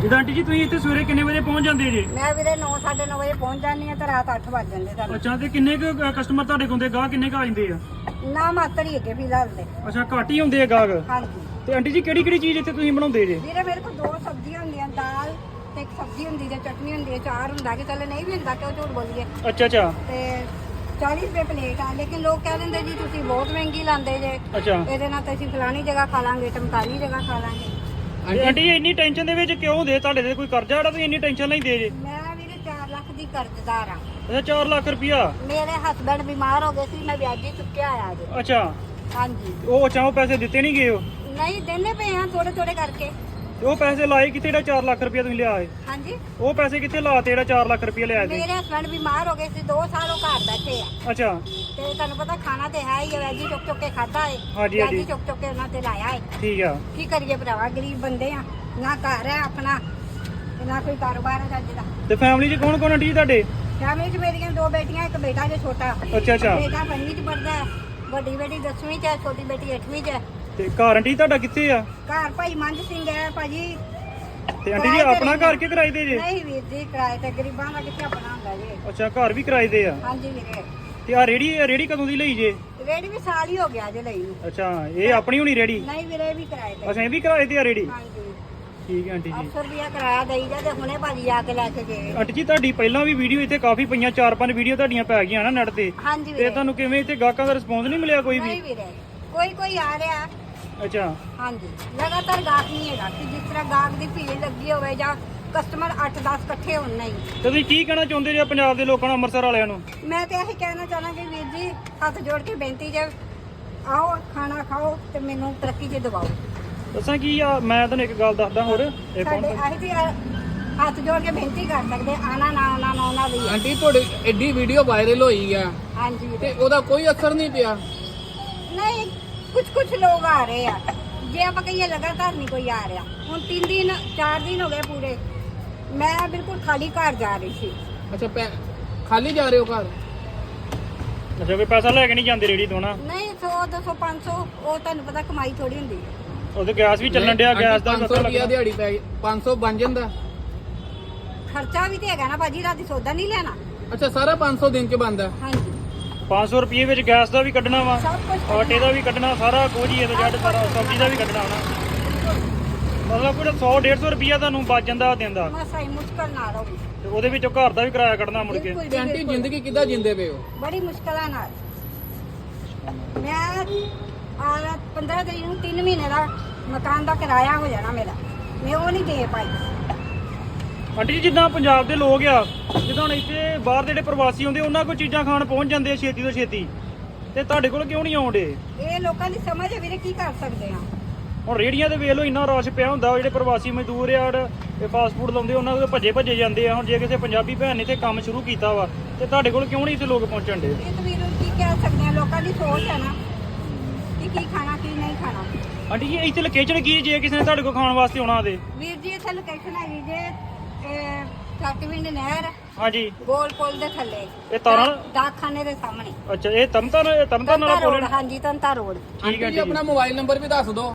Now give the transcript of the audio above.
ਜਿੱਦਾਂ ਆਂਟੀ ਜੀ ਤੁਸੀਂ ਇੱਥੇ ਸਵੇਰੇ ਕਿੰਨੇ ਵਜੇ ਪਹੁੰਚ ਜਾਂਦੇ ਜੇ? ਮੈਂ ਵੀਰੇ 9:30 ਵਜੇ ਪਹੁੰਚ ਜਾਂਦੀ ਆ ਤੇ ਰਾਤ 8 ਵੱਜ ਜਾਂਦੇ ਸਾਨੂੰ। ਅੱਛਾ ਤੇ ਕਿੰਨੇ ਕੁ ਕਸਟਮਰ ਤੁਹਾਡੇ ਕੋਲ ਦੇ ਗਾਹ ਕਿੰਨੇ ਕੁ ਆ ਜਾਂਦੇ ਆ? ਨਾ ਮਾਤਰ ਹੀ ਅੱਗੇ ਫਿਲਹਾਲ ਤੇ। ਅੱਛਾ ਘੱਟ ਹੀ ਹੁੰਦੇ ਆ ਗਾਹਕ? ਹਾਂਜੀ। ਤੇ ਆਂਟੀ ਜੀ ਕਿਹੜੀ ਕਿਹੜੀ ਚੀਜ਼ ਇੱਥੇ ਤੁਸੀਂ ਬਣਾਉਂਦੇ ਜੇ? ਵੀਰੇ ਮੇਰੇ ਕੋਲ ਦੋ ਸਬਜ਼ੀਆਂ ਹੁੰਦੀਆਂ ਦਾਲ ਤੇ ਇੱਕ ਸਬਜ਼ੀ ਹੁੰਦੀ ਤੇ ਚਟਨੀ ਹੁੰਦੀ ਹੈ ਚਾਰ ਹੁੰਦਾ ਕਿ ਚੱਲ ਨਹੀਂ ਵੀ ਹੁੰਦਾ ਕਿਉਂ ਝੂਠ ਬੋਲੀਏ। ਅੱਛਾ ਅੱਛਾ। ਤੇ 40 ਰੁਪਏ ਪਲੇਟ ਆ ਲੇਕਿਨ ਲੋਕ ਕਹਿ ਦਿੰਦੇ ਜੀ ਤੁਸੀਂ ਬਹੁਤ ਮਹਿੰਗੀ ਲਾਉਂਦੇ ਜੇ। ਅੱਛਾ। ਇਹਦੇ ਨਾਲ ਤਾਂ ਅਸੀਂ ਫਲਾਣੀ ਜਗ੍ਹਾ ਖਾ ਲਾਂਗੇ ਟਮਕਾਲੀ ਜਗ੍ਹਾ ਖਾ ਲਾਂਗੇ। ਆਂਟੀ ਜੀ ਇੰਨੀ ਟੈਨਸ਼ਨ ਦੇ ਵਿੱਚ ਕਿਉਂ ਦੇ? ਤੁਹਾਡੇ ਤੇ ਕੋਈ ਕਰਜ਼ਾ ਜਿਹੜਾ ਤੁਸੀਂ ਇੰਨੀ ਟੈਨਸ਼ਨ ਲੈਂਦੇ ਜੇ। ਮੈਂ ਵੀਰੇ 4 ਲੱਖ ਦੀ ਕਰਜ਼ਦਾਰ ਆ। ਅੱਛਾ 4 ਲੱਖ ਰੁਪਿਆ ਮੇਰੇ ਹਸਬੰਡ ਬਿਮਾਰ ਹੋ ਗਏ ਸੀ ਮੈਂ ਵਿਆਜੀ ਚੁੱਕਿਆ ਆਇਆ ਜੀ ਅੱਛਾ। ਹਾਂਜੀ। ਉਹ ਚਾਹੋ ਪੈਸੇ ਦਿੱਤੇ ਨਹੀਂ ਗਏ ਉਹ? ਨਹੀਂ ਦੇਣੇ ਪਏ ਆ ਥੋੜੇ ਥੋੜੇ ਕਰਕੇ। ਤੇ ਉਹ ਪੈਸੇ ਲਾਏ ਕਿੱਥੇ ਜਿਹੜਾ 4 ਲੱਖ ਰੁਪਿਆ ਤੁਸੀਂ ਲਿਆ ਏ ਹਾਂਜੀ। ਉਹ ਪੈਸੇ ਕਿੱਥੇ ਲਾਤੇ ਜਿਹੜਾ 4 ਲੱਖ ਰੁਪਿਆ ਲਿਆ ਸੀ? ਮੇਰੇ ਹਸਬੰਡ ਬਿਮਾਰ ਹੋ ਗਏ ਸੀ 2 ਸਾਲ ਉਹ ਘਰ ਬੈਠੇ ਆ। ਅੱਛਾ। ਤੇ ਤੁਹਾਨੂੰ ਪਤਾ ਖਾਣਾ ਤੇ ਹੈ ਹੀ ਹੈ ਵੈਜੀ ਚੁੱਕ ਚੁੱਕ ਕੇ ਖਾਦਾ ਏ। ਹਾਂਜੀ, ਹਾਂਜੀ। ਵੈਜੀ ਚੁੱਕ ਚੁੱਕ ਕੇ ਉਹਨਾਂ ਤੇ ਲਾਇਆ ਏ। ਠੀਕ ਆ। ਕੀ ਕਰੀਏ ਭਰਾਵਾ ਗਰੀਬ ਬੰਦੇ ਆ। ਨਾ ਘਰ ਹੈ ਆਪਣਾ ਤੇ ਨਾ ਕੋਈ ਕਾਰੋਬਾਰ ਹੈ ਚੱਜ ਦਾ। ਤੇ ਫੈਮਿਲੀ 'ਚ ਕੌਣ ਕੌਣ ਆਂਟੀ ਜੀ ਤੁਹਾਡੇ? ਫੈਮਿਲੀ 'ਚ ਮੇਰੀਆਂ ਦੋ ਬੇਟੀਆਂ ਇੱਕ ਬੇਟਾ ਜੇ ਛੋਟਾ। ਅੱਛਾ ਅੱਛਾ। ਬੇਟਾ ਪੰਜਵੀਂ 'ਚ ਪੜਦਾ ਹੈ ਵੱਡੀ ਬੇਟੀ 10ਵੀਂ 'ਚ ਹੈ ਛੋਟੀ ਬੇਟੀ 8ਵੀਂ 'ਚ ਹੈ। ਤੇ ਘਰ ਆਂਟੀ ਤੁਹਾਡਾ ਕਿੱਥੇ ਆ? ਘਰ ਭਾਈ ਮੰਝ ਸਿੰਘ ਹੈ ਭਾਜੀ। ਤੇ ਆਂਟੀ ਜੀ ਕਿਰਾਏ ਤੇ ਆਪਣਾ ਰਹਿੰਦੇ। ਘਰ ਕਿ ਕਿਰਾਏ ਦੇ ਜੇ? ਨਹੀਂ ਵੀਰ ਜੀ ਕਿਰਾਏ ਤੇ ਗਰੀਬਾਂ ਦਾ ਕਿੱਥੇ ਆਪਣਾ ਹੁੰਦਾ ਜੀ। ਅੱਛਾ ਘਰ ਵੀ ਕਿਰਾਏ ਦੇ ਆ? ਹਾਂਜੀ ਵੀਰੇ। ਤੇ ਆ ਰੇੜੀ ਰੇੜੀ ਕਦੋਂ ਦੀ ਲਈ ਜੇ? ਰੇੜੀ ਵੀ ਸਾਲ ਹੀ ਹੋ ਗਿਆ ਜੇ ਲਈ ਨੂੰ। ਅੱਛਾ ਇਹ ਆਪਣੀ ਹੋਣੀ ਰੇੜੀ ਨਹੀਂ ਵੀਰੇ ਇਹ ਵੀ ਕਿਰਾਏ ਤੇ। ਅੱਛਾ ਇਹ ਵੀ ਕਿਰਾਏ ਤੇ ਆ ਰੇੜੀ ਹਾਂਜੀ। ਠੀਕ ਹੈ ਆਂਟੀ ਜੀ। 800 ਰੁਪਿਆ ਕਿਰਾਇਆ ਦੇਈ ਜਾ ਤੇ ਹੁਣੇ ਭਾਜੀ ਆ ਕੇ ਲੈ ਕੇ ਗਏ। ਆਂਟੀ ਜੀ ਤੁਹਾਡੀ ਪਹਿਲਾਂ ਵੀ ਵੀਡੀਓ ਇੱਥੇ ਕਾਫੀ ਪਈਆਂ ਚਾਰ ਪੰਜ ਵੀਡੀਓ ਤੁਹਾਡੀਆਂ ਪੈ ਗਈਆਂ ਨਾ ਨੈਟ ਤੇ। ਹਾਂਜੀ ਤੇ ਵੀਰੇ। ਤੁਹਾਨੂੰ ਕਿਵੇਂ ਇੱਥੇ ਗਾਹਕਾਂ ਦਾ ਰਿਸਪੌਂਸ ਨਹੀਂ ਮਿਲਿਆ ਕੋਈ ਵੀ? ਨਹੀਂ ਵੀਰੇ। ਕੋਈ ਕੋਈ ਆ ਰਿਹਾ। ਅੱਛਾ। ਹਾਂਜੀ। ਲਗਾਤਾਰ ਗਾਹਕ ਨਹੀਂ ਹੈਗਾ ਕਿ ਜਿਸ ਤਰ੍ਹਾਂ ਗਾਹਕ ਦੀ ਭੀੜ ਲੱਗੀ ਹੋਵੇ ਜਾਂ ਕਸਟਮਰ 8-10 ਇਕੱਠੇ ਹੋਣ ਨਹੀਂ। ਤੇ ਤੁਸੀਂ ਕੀ ਕਹਿਣਾ ਚਾਹੁੰਦੇ ਜੇ ਪੰਜਾਬ ਦੇ ਲੋਕਾਂ ਨੂੰ ਅੰਮ੍ਰਿਤਸਰ ਵਾਲਿਆਂ ਨੂੰ? ਮੈਂ ਤੇ ਇਹੀ ਕਹਿਣਾ ਚਾਹਣਾ ਕਿ ਵੀਰ ਜੀ ਹੱਥ ਜੋੜ ਕੇ ਬੇਨਤੀ ਜੇ ਆਓ ਖਾਣਾ ਖਾਓ ਤੇ ਮੈਨੂੰ ਤਰੱਕੀ ਜੇ ਦਿਵਾਓ। ਦੱਸਾਂ ਕੀ ਆ ਮੈਂ ਤੁਹਾਨੂੰ ਇੱਕ ਗੱਲ ਦੱਸਦਾ ਹੋਰ। ਇਹ ਕੌਣ ਸਾਡੇ ਆਹੀ ਜੀ ਹੱਥ ਜੋੜ ਕੇ ਬੇਨਤੀ ਕਰ ਸਕਦੇ ਆਣਾ ਨਾ ਆਉਣਾ ਨਾ ਆਉਣਾ ਵੀ ਹੈ। ਆਂਟੀ ਤੁਹਾਡੀ ਐਡੀ ਵੀਡੀਓ ਵਾਇਰਲ ਹੋਈ ਆ। ਹਾਂਜੀ। ਵੀਰੇ ਤੇ ਉਹਦਾ ਕੋਈ ਅਸਰ ਨਹੀਂ ਪਿਆ। ਨਹੀਂ ਕੁਝ ਕੁਝ ਲੋਕ ਆ ਰਹੇ ਆ। ਜੇ ਆਪਾਂ ਕਹੀਏ ਲਗਾਤਾਰ ਨਹੀਂ ਕੋਈ ਆ ਰਿਹਾ। ਹੁਣ 3 ਦਿਨ 4 ਦਿਨ ਹੋ ਗਏ ਪੂਰੇ। ਮੈਂ ਬਿਲਕੁਲ ਖਾਲੀ ਘਰ ਜਾ ਰਹੀ ਸੀ। ਅੱਛਾ ਪੈ- ਖਾਲੀ ਜਾ ਰਹੇ ਹੋ ਘਰ? ਅੱਛਾ ਕੋਈ ਪੈਸਾ ਲੈ ਕੇ ਨਹੀਂ ਜਾਂਦੇ ਰੇੜੀ ਤੋਂ ਨਾ? ਨਹੀਂ 100 200 500 ਉਹ ਤੁਹਾਨੂੰ ਪਤਾ ਕਮਾਈ ਥੋੜੀ ਹੁੰਦੀ ਹੈ। ਉਹਦੇ ਗੈਸ ਵੀ ਚੱਲਣ ਡਿਆ ਗੈਸ ਦਾ 500 ਪਤਾ ਰੁਪਿਆ ਲੱਗਣਾ। ਦਿਹਾੜੀ ਪੈ ਗਈ। 500 ਬਣ ਜਾਂਦਾ। ਖਰਚਾ ਵੀ ਤੇ ਹੈਗਾ ਨਾ ਭਾਜੀ ਰਾਤੀ ਸੌਦਾ ਨਹੀਂ ਲੈਣਾ। ਅੱਛਾ ਸਾਰਾ 500 ਦਿਨ ਚ ਬਣਦਾ। ਹਾਂਜੀ। 500 ਰੁਪਏ ਵਿੱਚ ਗੈਸ ਦਾ ਵੀ ਕੱਢਣਾ ਵਾ ਸਭ ਕੁਝ ਆਟੇ ਦਾ ਵੀ ਕੱਢਣਾ ਸਾਰਾ ਕੁਝ ਹੀ ਇਹਦਾ ਜੱਟ ਸਾਰਾ ਸਬਜ਼ੀ ਦਾ ਵੀ ਕੱਢਣਾ ਹੋਣਾ ਮਤਲਬ ਕੋਈ 100 150 ਰੁਪਿਆ ਤੁਹਾਨੂੰ ਬਚ ਜਾਂਦਾ ਦਿਨ ਦਾ ਮੈਂ ਸਹੀ ਮੁਸ਼ਕਲ ਨਾਲ ਰਹੂੰ ਤੇ ਉਹਦੇ ਵਿੱਚੋਂ ਘਰ ਦਾ ਵੀ ਕਿਰਾਇਆ ਕੱਢਣਾ ਮੁੜ ਕੇ। ਬਿਲਕੁਲ ਤੇ ਜੀ, ਆਂਟੀ ਬਿਲਕੁਲ। ਜ਼ਿੰਦਗੀ ਕਿੱਦਾਂ ਜਿੰਦੇ ਪਏ ਹੋ? ਬੜੀ ਮੁਸ਼ਕਲਾਂ ਨਾਲ। ਮੈਂ ਆ 15 ਤਰੀਕ ਨੂੰ 3 ਮਹੀਨੇ ਦਾ ਮਕਾਨ ਦਾ ਕਿਰਾਇਆ ਹੋ ਜਾਣਾ ਮੇਰਾ। ਮੈਂ ਉਹ ਨਹੀਂ ਦੇ ਪਾਈ। ਆਂਟੀ ਜੀ ਜਿੱਦਾਂ ਪੰਜਾਬ ਦੇ ਲੋਕ ਆ ਜਿੱਦਾਂ ਹੁਣ ਇੱਥੇ ਬਾਹਰ ਦੇ ਜਿਹੜੇ ਪ੍ਰਵਾਸੀ ਹੁੰਦੇ ਉਹਨਾਂ ਕੋਲ ਚੀਜ਼ਾਂ ਖਾਣ ਪਹੁੰਚ ਜਾਂਦੇ ਆ ਛੇਤੀ ਤੋਂ ਛੇਤੀ। ਤੇ ਤੁਹਾਡੇ ਕੋਲ ਕਿਉਂ ਨਹੀਂ ਆਉਂਦੇ? ਇਹ ਲੋਕਾਂ ਦੀ ਸਮਝ ਹੈ ਵੀਰੇ ਕੀ ਕਰ ਸਕਦੇ ਆ। ਹੁਣ ਰੇੜੀਆਂ ਤੇ ਵੇਖ ਲਓ ਇੰਨਾ ਰਸ਼ ਪਿਆ ਹੁੰਦਾ ਜਿਹੜੇ ਪ੍ਰਵਾਸੀ ਮਜ਼ਦੂਰ ਆ ਜਿਹੜੇ ਫਾਸਟ ਫੂਡ ਲਾਉਂਦੇ ਉਹਨਾਂ ਦੇ ਭੱਜੇ ਭੱਜੇ ਜਾਂਦੇ ਆ। ਹੁਣ ਜੇ ਕਿਸੇ ਪੰਜਾਬੀ ਭੈਣ ਨੇ ਤੇ ਕੰਮ ਸ਼ੁਰੂ ਕੀਤਾ ਵਾ ਤੇ ਤੁਹਾਡੇ ਕੋਲ ਕਿਉਂ ਨਹੀਂ ਇੱਥੇ ਲੋਕ ਪਹੁੰਚਣ ਦੇ? ਇਹ ਤਾਂ ਵੀਰ ਕੀ ਕਹਿ ਸਕਦੇ ਆ ਲੋਕਾਂ ਦੀ ਸੋਚ ਹੈ ਨਾ ਕਿ ਕੀ ਖਾਣਾ ਕੀ ਨਹੀਂ ਖਾਣਾ। ਆਂਟੀ ਜੀ ਇੱਥੇ ਲੋਕੇਸ਼ਨ ਕੀ ਜੇ ਕਿਸੇ ਨੇ ਤੁਹਾਡੇ ਕੋਲ ਖਾਣ ਵਾਸਤੇ ਆਉਣਾ ਤੇ ਵੀਰ ਜੀ ਇੱਥੇ ਲੋਕੇਸ਼ਨ ਹੈਗੀ ਜੇ ਇਹ ਚੱਟਵਿੰਡ ਨਹਿਰ ਹਾਂਜੀ। ਗੋਲ ਪੁਲ ਦੇ ਥੱਲੇ। ਇਹ ਡਾਕਖਾਨੇ ਦੇ ਸਾਹਮਣੇ। ਅੱਛਾ ਇਹ ਤਮਤਨ ਤਮਤਨ ਵਾਲਾ ਤੰਤਾ ਰੋਡ ਪੁਲ ਹਾਂਜੀ ਤੰਤਾ ਰੋਡ ਠੀਕ ਹੈ ਆਂਟੀ ਜੀ ਠੀਕ ਹੈ ਆਪਣਾ ਮੋਬਾਈਲ ਨੰਬਰ ਵੀ ਦੱਸ ਦਿਓ।